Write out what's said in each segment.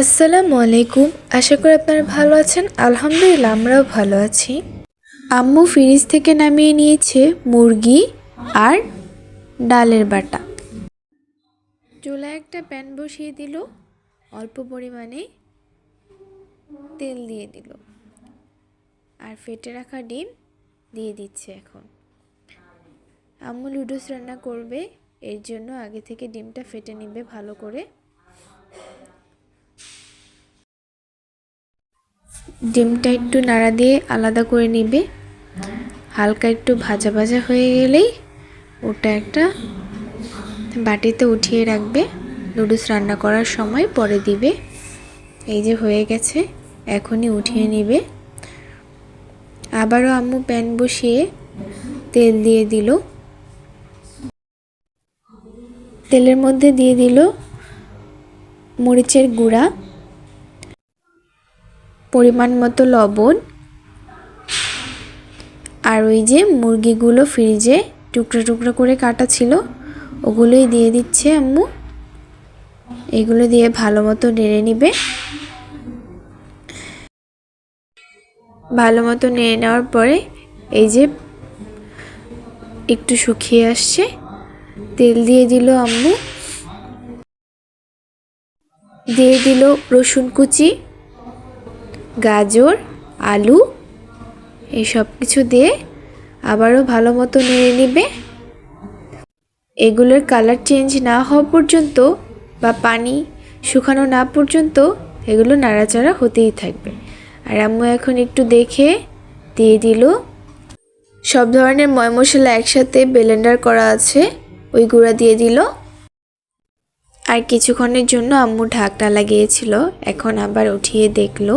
আসসালামু আলাইকুম। আশা করি আপনারা ভালো আছেন। আলহামদুলিল্লাহ, আমরাও ভালো আছি। আম্মু ফ্রিজ থেকে নামিয়ে নিয়েছে মুরগি আর ডালের বাটা। চুলায় একটা প্যান বসিয়ে দিল। অল্প পরিমাণে তেল দিয়ে দিল। আর ফেটে রাখা ডিম দিয়ে দিচ্ছে এখন। আম্মু লুডোস রান্না করবে। এর জন্য আগে থেকে ডিমটা ফেটে নেবে ভালো করে। ডিমটা একটু নাড়া দিয়ে আলাদা করে নিবে। হালকা একটু ভাজা ভাজা হয়ে গেলেই ওটা একটা বাটিতে উঠিয়ে রাখবে। নুডলস রান্না করার সময় পরে দিবে। এই যে হয়ে গেছে, এখনই উঠিয়ে নিবে। আবারও আম্মু প্যান বসিয়ে তেল দিয়ে দিল। তেলের মধ্যে দিয়ে দিল মরিচের গুঁড়া। পরিমাণ মতো লবণ। আর ওই যে মুরগিগুলো ফ্রিজে টুকরো টুকরো করে কাটা ছিল, ওগুলোই দিয়ে দিচ্ছে আম্মু। এগুলো দিয়ে ভালো মতো নেড়ে নিবে। ভালো মতো নেড়ে নেওয়ার পরে এই যে একটু শুকিয়ে আসছে, তেল দিয়ে দিল আম্মু। দিয়ে দিল রসুন কুচি। গাজর, আলু, এই সব কিছু দিয়ে আবারও ভালো মতো নেড়ে নেবে। এগুলোর কালার চেঞ্জ না হওয়া পর্যন্ত বা পানি শুকানো না পর্যন্ত এগুলো নাড়াচাড়া হতেই থাকবে। আর আম্মু এখন একটু দেখে দিয়ে দিল। সব ধরনের ময় মশলা একসাথে ব্লেন্ডার করা আছে, ওই গুঁড়া দিয়ে দিল। আর কিছুক্ষণের জন্য আম্মু ঢাকটা লাগিয়েছিল, এখন আবার উঠিয়ে দেখল।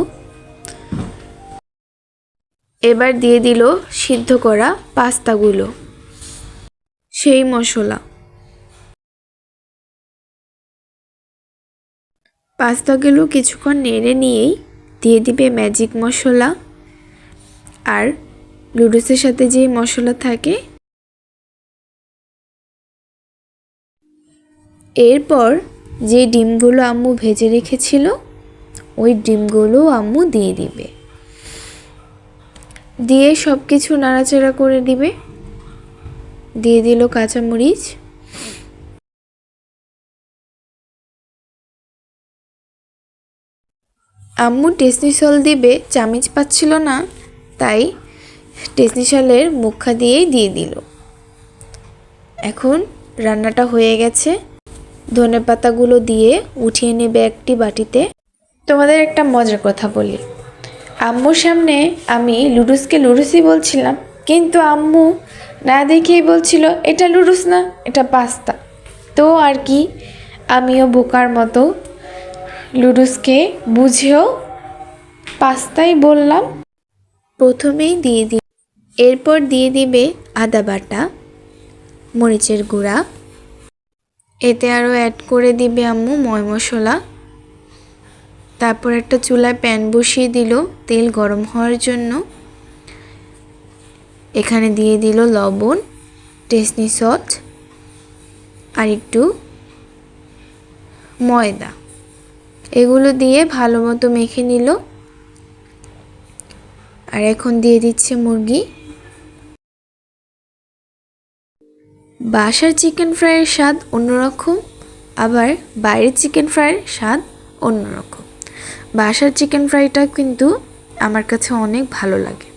এবার দিয়ে দিল সিদ্ধ করা পাস্তাগুলো। সেই মশলা। পাস্তাগুলো কিছুক্ষণ নেড়ে নিয়েই দিয়ে দিবে ম্যাজিক মশলা। আর লুডুসের সাথে যে মশলা থাকে, এরপর যে ডিমগুলো আম্মু ভেজে রেখেছিল ওই ডিমগুলো আম্মু দিয়ে দিবে। দিয়ে সব কিছু নাড়াচাড়া করে দিবে। দিয়ে দিল কাঁচামরিচ। আম্মু টেসনি সল দিবে, চামিচ পাচ্ছিল না, তাই টেসনি সলের মুখা দিয়েই দিয়ে দিল। এখন রান্নাটা হয়ে গেছে। ধনে পাতাগুলো দিয়ে উঠিয়ে নেবে একটি বাটিতে। তোমাদের একটা মজার কথা বলি। আম্মুর সামনে আমি লুডুসকে লুডুসই বলছিলাম, কিন্তু আম্মু না দেখেই বলছিল, এটা লুডুস না, এটা পাস্তা। তো আর কি, আমিও বোকার মতো লুডুসকে বুঝেও পাস্তাই বললাম। প্রথমেই দিয়ে দিই এরপর দিয়ে দিবে আদা বাটা, মরিচের গুঁড়া। এতে আরও অ্যাড করে দিবে আম্মু ময় মশলা। তারপর একটা চুলায় প্যান বসিয়ে দিল, তেল গরম হওয়ার জন্য। এখানে দিয়ে দিল লবণ টেসনি সস, আর একটু ময়দা। এগুলো দিয়ে ভালো মতো মেখে নিল। আর এখন দিয়ে দিচ্ছে মুরগি। বাসার চিকেন ফ্রাইয়ের স্বাদ অন্যরকম, আবার বাইরের চিকেন ফ্রাইয়ের স্বাদ অন্যরকম। বাসার চিকেন ফ্রাইটা কিন্তু আমার কাছে অনেক ভালো লাগে।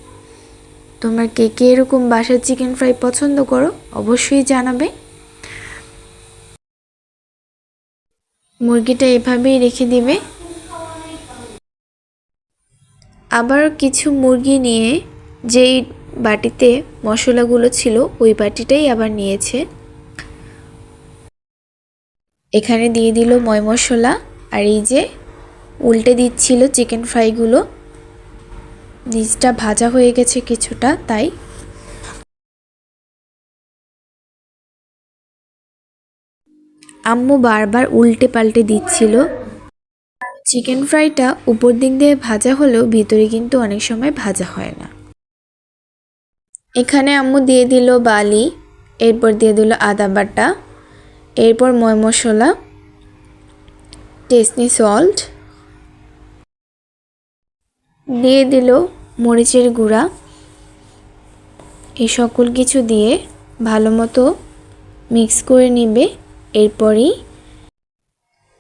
তোমরা কে কে এরকম বাসার চিকেন ফ্রাই পছন্দ করো, অবশ্যই জানাবে। মুরগিটা এভাবেই রেখে দিবে। আবার কিছু মুরগি নিয়ে যেই বাটিতে মশলাগুলো ছিল, ওই বাটিটাই আবার নিয়েছে। এখানে দিয়ে দিল ময় মশলা, আর এই যে উল্টে দিচ্ছিল চিকেন ফ্রাইগুলো। নিচটা ভাজা হয়ে গেছে কিছুটা, তাই। আম্মু বারবার উল্টে পাল্টে দিচ্ছিল। চিকেন ফ্রাইটা উপর দিক দিয়ে ভাজা হলেও ভিতরে কিন্তু অনেক সময় ভাজা হয় না। এখানে আম্মু দিয়ে দিল বালি, এরপর দিয়ে দিল আদা বাটা, এরপর ময় মশলা টেসনি সল্ট দিয়ে দিল মরিচের গুঁড়া। এই সকল কিছু দিয়ে ভালো মতো মিক্স করে নেবে। এরপরই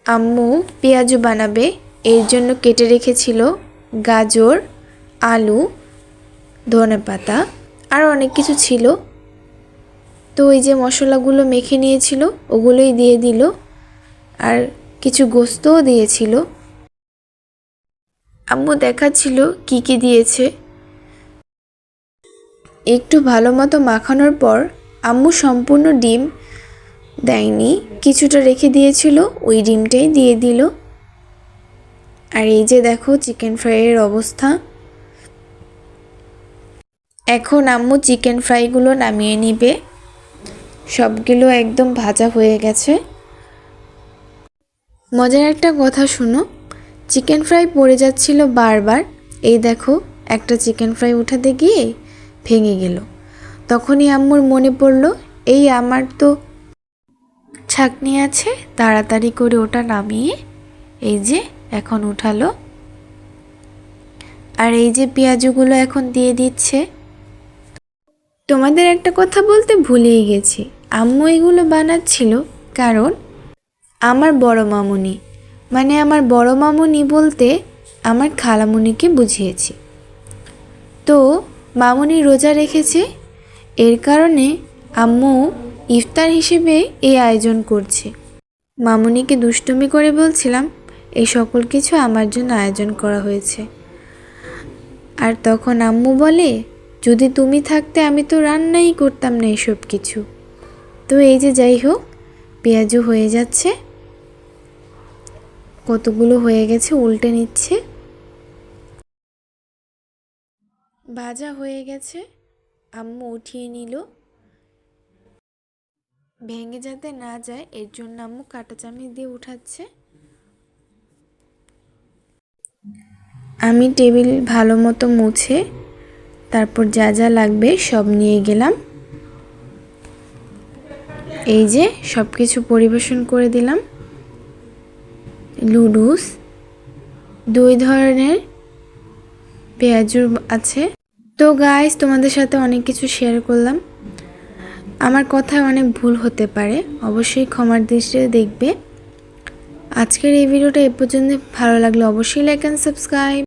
আম্মু পেঁয়াজু বানাবে। এর জন্য কেটে রেখেছিল গাজর, আলু, ধনে পাতা আর অনেক কিছু ছিল। তো ওই যে মশলাগুলো মেখে নিয়েছিল, ওগুলোই দিয়ে দিল। আর কিছু গোস্তও দিয়েছিল। আম্মু দেখাচ্ছিল কি কি দিয়েছে। একটু ভালো মতো মাখানোর পর আম্মু সম্পূর্ণ ডিম দেয়নি, কিছুটা রেখে দিয়েছিল, ওই ডিমটাই দিয়ে দিল। আর এই যে দেখো চিকেন ফ্রাইয়ের অবস্থা। এখন আম্মু চিকেন ফ্রাইগুলো নামিয়ে নিবে। সবগুলো একদম ভাজা হয়ে গেছে। মজার একটা কথা শুনো চিকেন ফ্রাই পড়ে যাচ্ছিল বারবার। এই দেখো, একটা চিকেন ফ্রাই উঠাতে গিয়ে ভেঙে গেল। তখনই আম্মুর মনে পড়ল, এই আমার তো ছাকনি আছে, তাড়াতাড়ি করে ওটা নামিয়ে এই যে এখন উঠালো। আর এই যে পেঁয়াজগুলো এখন দিয়ে দিচ্ছে। তোমাদের একটা কথা বলতে ভুলেই গেছি। আম্মু এগুলো বানাচ্ছিল কারণ আমার বড় মামুনি মানে আমার বড় মামুনি বলতে আমার খালামুনিকে বুঝিয়েছি। তো মামুনি রোজা রেখেছে, এর কারণে আম্মু ইফতার হিসেবে এই আয়োজন করছে। মামুনিকে দুষ্টুমি করে বলছিলাম, এই সকল কিছু আমার জন্য আয়োজন করা হয়েছে। আর তখন আম্মু বলে, যদি তুমি থাকতে আমি তো রান্নাই করতাম না এসব কিছু। তো এই যে যাই হোক, পেঁয়াজও হয়ে যাচ্ছে। কতগুলো হয়ে গেছে? উল্টে নিচ্ছে। ভাজা হয়ে গেছে। আম্মু উঠিয়ে নিল। ভেঙে যাতে না যায়, এর জন্য আম্মু কাঁটা চামচ দিয়ে উঠাচ্ছে। আমি টেবিল ভালো মতো মুছে, তারপর যা যা লাগবে সব নিয়ে গেলাম। এই যে সব কিছু পরিবেশন করে দিলাম। লুডুস, দুই ধরনের পেঁয়াজুর আছে। তো গাইস তোমাদের সাথে অনেক কিছু শেয়ার করলাম। আমার কথায় অনেক ভুল হতে পারে, অবশ্যই ক্ষমার দৃষ্টিতে দেখবে। আজকের এই ভিডিওটা এ পর্যন্ত, ভালো লাগলে অবশ্যই লাইক অ্যান্ড সাবস্ক্রাইব